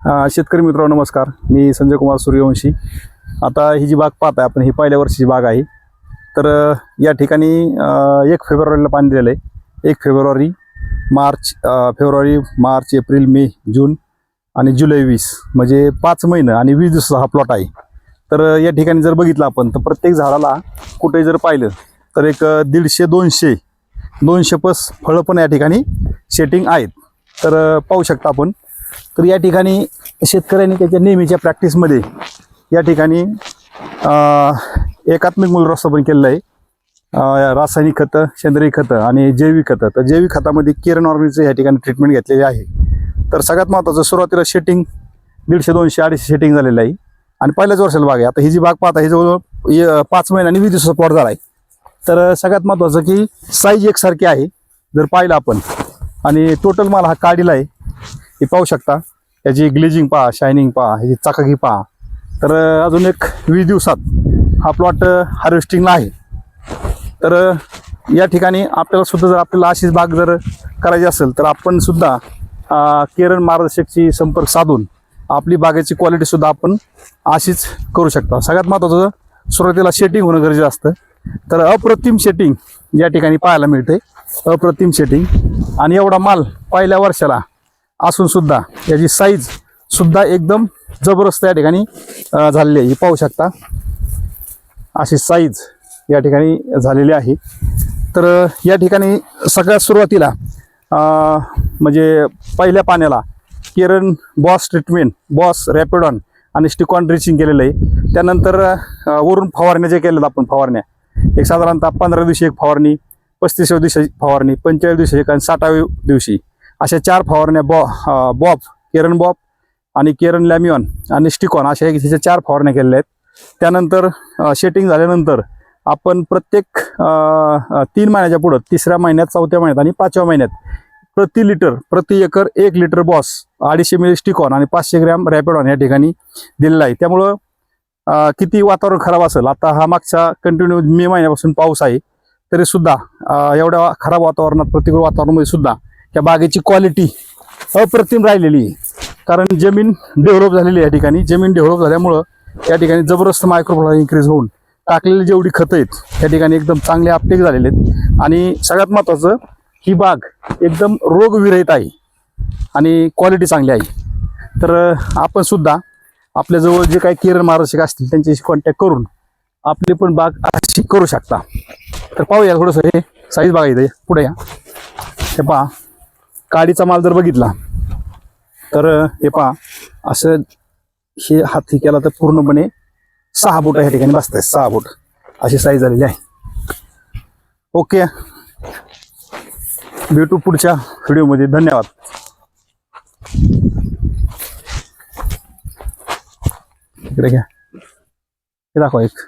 शेतकरी मित्रांनो नमस्कार. मी संजय कुमार सूर्यवंशी. आता ही जी बाग पाहत आहे आपण ही पहिल्या वर्षीची बाग आहे. तर या ठिकाणी एक फेब्रुवारीला पाणी दिलेलं आहे. एक फेब्रुवारी मार्च फेब्रुवारी मार्च एप्रिल मे जून आणि जुलै वीस. म्हणजे पाच महिनं आणि वीस दिवसाचा हा प्लॉट आहे. तर या ठिकाणी जर बघितलं आपण तर प्रत्येक झाडाला कुठे जर पाहिलं तर एक दीडशे दोनशे दोनशे पस फळं पण या ठिकाणी सेटिंग आहेत. तर पाहू शकता आपण तर या ठिकाणी शेतकऱ्यांनी त्याच्या नेहमीच्या प्रॅक्टिसमध्ये या ठिकाणी एकात्मिक एकात्मिक मूलव्यवस्थापन केलेलं आहे. रासायनिक खतं सेंद्रिय खतं आणि जैविक खतं. तर जैविक खतामध्ये किरण ऑर्गॅनिकचं या ठिकाणी ट्रीटमेंट घेतलेली आहे. तर सगळ्यात महत्त्वाचं सुरुवातीला शेटिंग दीडशे दोनशे अडीचशे शेटिंग झालेलं आहे. आणि पहिल्याच वर्षाला बाग आहे. आता ही जी बाग पाहता ही जवळ य- पाच महिने आणि वीस दिवसाचा प्लॉट झाला आहे. तर सगळ्यात महत्त्वाचं की साईज एकसारखी आहे. जर पाहिलं आपण आणि टोटल माल हा काढीला आहे. हे पाहू शकता. याची ग्लिजिंग पहा शायनिंग पहा ह्याची चाकाकी पहा. तर अजून एक वीस दिवसात हा प्लॉट हार्वेस्टिंगला आहे. तर या ठिकाणी आपल्याला सुद्धा जर आपल्याला अशीच बाग जर करायची असेल तर आपण सुद्धा केरळ मार्गदर्शकची संपर्क साधून आपली बागेची क्वालिटी सुद्धा आपण अशीच करू शकता. सगळ्यात महत्त्वाचं सुरुवातीला शेटिंग होणं गरजेचं असतं. तर अप्रतिम शेटिंग या ठिकाणी पाहायला मिळते अप्रतिम शेटिंग आणि एवढा माल पहिल्या वर्षाला असून सुद्धा याची साईज सुद्धा एकदम जबरदस्त या ठिकाणी झालेली आहे. ही पाहू शकता. अशी साईज या ठिकाणी झालेली आहे. तर या ठिकाणी सगळ्यात सुरुवातीला म्हणजे पहिल्या पाण्याला किरण बॉस ट्रीटमेंट बॉस रॅपिडॉन आणि स्टिकॉन ड्रिचिंग केलेलं आहे. त्यानंतर वरून फवारण्या जे केलेलं आपण फवारण्या. एक साधारणतः पंधरा दिवशी एक फवारणी पस्तीसाव्या दिवशी फवारणी पंचेचाळीस दिवशी एक आणि साठाव्या दिवशी. अशा चार फवारण्या बॉ बॉब केरन बॉब आणि केरन लॅमिऑन आणि स्टिकॉन अशा एक ह्याच्या चार फवारण्या केलेल्या आहेत. त्यानंतर शेटिंग झाल्यानंतर आपण प्रत्येक तीन महिन्याच्या पुढं तिसऱ्या महिन्यात चौथ्या महिन्यात आणि पाचव्या महिन्यात प्रति लिटर प्रति एकर एक लिटर बॉस अडीचशे मिली स्टिकॉन आणि पाचशे ग्रॅम रॅपिडॉन या ठिकाणी दिलेला आहे. त्यामुळं किती वातावरण खराब असेल आता हा मागचा कंटिन्यू मे महिन्यापासून पाऊस आहे तरीसुद्धा एवढ्या खराब वातावरणात प्रतिकूल वातावरणामध्ये सुद्धा या बागेची क्वालिटी अप्रतिम राहिलेली आहे. कारण जमीन डेव्हलप झालेली या ठिकाणी. जमीन डेव्हलप झाल्यामुळं या ठिकाणी जबरदस्त मायक्रोफ्लोरा इन्क्रीज होऊन टाकलेली जेवढी खतं आहेत या ठिकाणी एकदम चांगले आपटेक झालेले आहेत. आणि सगळ्यात महत्त्वाचं ही बाग एकदम रोगविरहित आहे. आणि क्वालिटी चांगली आहे. तर आपण सुद्धा आपल्याजवळ जे काही केरळ मार्गदर्शक असतील त्यांच्याशी कॉन्टॅक्ट करून आपली पण बाग अशी करू शकता. तर पाहूया थोडंसं हे साईज बघा इथे पुढे या. हे पहा. काडीचा माल जर बघितला तर हे पहा असं हे हात केला तर पूर्णपणे सहा बोट या ठिकाणी बसत सहा बोट अशी साईज झालेली आहे. ओके. भेटू पुढच्या व्हिडिओमध्ये. धन्यवाद. इकडे घ्या. हे दाखवा एक.